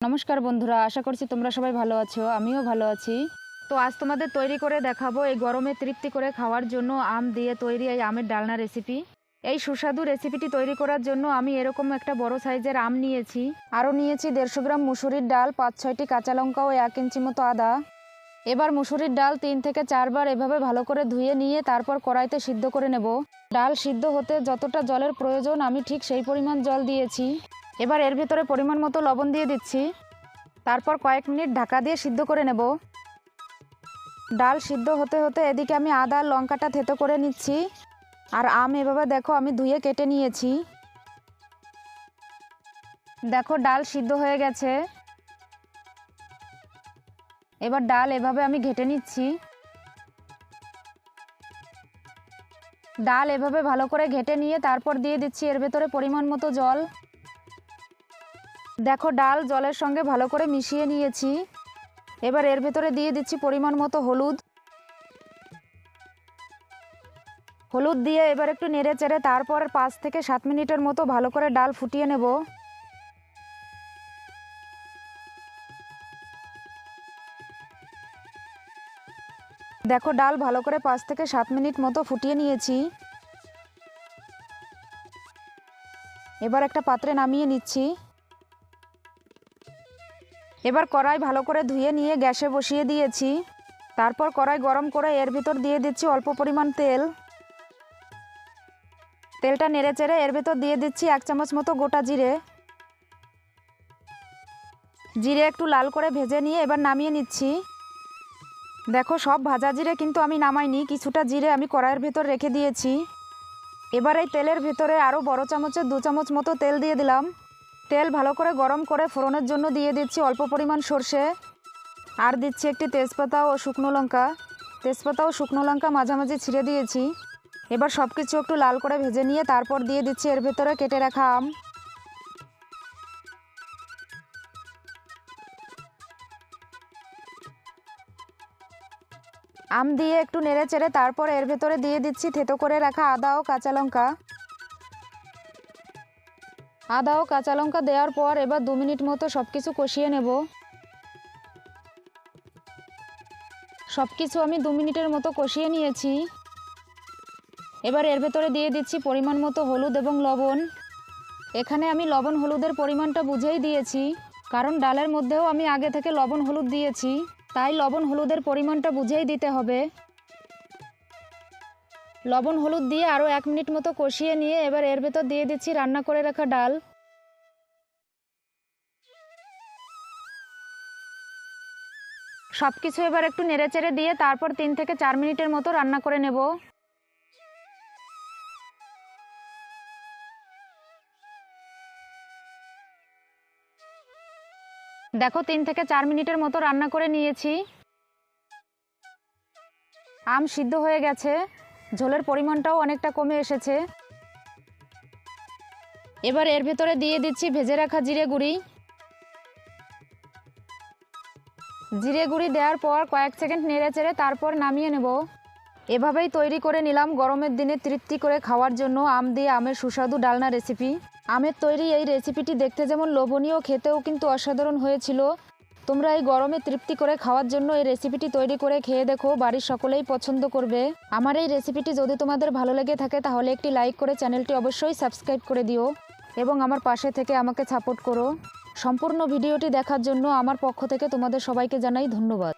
নমস্কার বন্ধুরা, আশা করছি তোমরা সবাই ভালো আছো, আমিও ভালো আছি। তো আজ তোমাদের তৈরি করে দেখাবো এই গরমে তৃপ্তি করে খাওয়ার জন্য আম দিয়ে তৈরি এই আমের ডালনা রেসিপি এই সুস্বাদু রেসিপিটি তৈরি করার জন্য আমি এরকম একটা বড় সাইজের আম নিয়েছি। আরও নিয়েছি দেড়শো গ্রাম মুসুরির ডাল, পাঁচ, ছয়টি কাঁচা লঙ্কা ও এক ইঞ্চি মতো আদা। এবার মুসুরির ডাল তিন থেকে চারবার এভাবে ভালো করে ধুয়ে নিয়ে তারপর কড়াইতে সিদ্ধ করে নেব। ডাল সিদ্ধ হতে যতটা জলের প্রয়োজন আমি ঠিক সেই পরিমাণ জল দিয়েছি। এবার এর ভিতরে পরিমাণ মতো লবণ দিয়ে দিচ্ছি। তারপর কয়েক মিনিট ঢাকা দিয়ে সিদ্ধ করে নেব। ডাল সিদ্ধ হতে হতে এদিকে আমি আদা, লঙ্কাটা থেতো করে নিচ্ছি। আর আম এভাবে দেখো আমি ধুয়ে কেটে নিয়েছি। দেখো ডাল সিদ্ধ হয়ে গেছে। এবার ডাল এভাবে আমি ঘেটে নিচ্ছি। ডাল এভাবে ভালো করে ঘেটে নিয়ে তারপর দিয়ে দিচ্ছি এর ভেতরে পরিমাণ মতো জল। দেখো, ডাল জলের সঙ্গে ভালো করে মিশিয়ে নিয়েছি। এবার এর ভেতরে দিয়ে দিচ্ছি পরিমাণ মতো হলুদ। হলুদ দিয়ে এবার একটু নেড়ে চেড়ে তারপর পাঁচ থেকে সাত মিনিটের মতো ভালো করে ডাল ফুটিয়ে নেব। দেখো, ডাল ভালো করে পাঁচ থেকে সাত মিনিট মতো ফুটিয়ে নিয়েছি। এবার একটা পাত্রে নামিয়ে নিচ্ছি। এবার কড়াই ভালো করে ধুয়ে নিয়ে গ্যাসে বসিয়ে দিয়েছি। তারপর কড়াই গরম করে এর ভিতর দিয়ে দিচ্ছি অল্প পরিমাণ তেল। তেলটা নেড়ে চেড়ে এর ভিতর দিয়ে দিচ্ছি এক চামচ মতো গোটা জিরে। জিরে একটু লাল করে ভেজে নিয়ে এবার নামিয়ে নিচ্ছি। দেখো সব ভাজা জিরে কিন্তু আমি নামাইনি, কিছুটা জিরে আমি কড়াইয়ের ভিতর রেখে দিয়েছি। এবার এই তেলের ভিতরে আরও বড় চামচের দু চামচ মতো তেল দিয়ে দিলাম। তেল ভালো করে গরম করে ফোড়নের জন্য দিয়ে দিচ্ছি অল্প পরিমাণ সর্ষে। আর দিচ্ছি একটি তেজপাতা ও শুকনো লঙ্কা। তেজপাতা ও শুকনো লঙ্কা মাঝামাঝি ছিঁড়ে দিয়েছি। এবার সব কিছু একটু লাল করে ভেজে নিয়ে তারপর দিয়ে দিচ্ছি এর ভেতরে কেটে রাখা আম। আম দিয়ে একটু নেড়ে চেড়ে তারপর এর ভেতরে দিয়ে দিচ্ছি থেতো করে রাখা আদা ও কাঁচা লঙ্কা। আদা ও কাঁচা লঙ্কা দেওয়ার পর এবার দু মিনিট মতো সব কিছু কষিয়ে নেব। সব কিছু আমি দু মিনিটের মতো কষিয়ে নিয়েছি। এবার এর ভেতরে দিয়ে দিচ্ছি পরিমাণ মতো হলুদ এবং লবণ। এখানে আমি লবণ হলুদের পরিমাণটা বুঝেই দিয়েছি, কারণ ডালের মধ্যেও আমি আগে থেকে লবণ হলুদ দিয়েছি, তাই লবণ হলুদের পরিমাণটা বুঝেই দিতে হবে। লবণ, হলুদ দিয়ে আরও এক মিনিট মতো কষিয়ে নিয়ে এবার এর ভেতর দিয়ে দিচ্ছি রান্না করে রাখা ডাল। সব কিছু এবার একটু নেড়েচেড়ে দিয়ে তারপর তিন থেকে চার মিনিটের মতো রান্না করে নেব। দেখো, তিন থেকে চার মিনিটের মতো রান্না করে নিয়েছি। আম সিদ্ধ হয়ে গেছে। ঝোলের পরিমাণটাও অনেকটা কমে এসেছে। এবার এর ভেতরে দিয়ে দিচ্ছি ভেজে রাখা জিরে গুঁড়ি। জিরে গুঁড়ি দেওয়ার পর কয়েক সেকেন্ড নেড়ে চেড়ে তারপর নামিয়ে নেব। এভাবেই তৈরি করে নিলাম গরমের দিনে তৃপ্তি করে খাওয়ার জন্য আম দিয়ে আমের সুস্বাদু ডালনা রেসিপি। আমের তৈরি এই রেসিপিটি দেখতে যেমন লোভনীয়, খেতেও কিন্তু অসাধারণ হয়েছিল। তোমরা এই গরমে তৃপ্তি করে খাওয়ার জন্য এই রেসিপিটি তৈরি করে খেয়ে দেখো, বাড়ির সকলেই পছন্দ করবে। আমার এই রেসিপিটি যদি তোমাদের ভালো লেগে থাকে, তাহলে একটি লাইক করে চ্যানেলটি অবশ্যই সাবস্ক্রাইব করে দিও এবং আমার পাশে থেকে আমাকে সাপোর্ট করো। সম্পূর্ণ ভিডিওটি দেখার জন্য আমার পক্ষ থেকে তোমাদের সবাইকে জানাই ধন্যবাদ।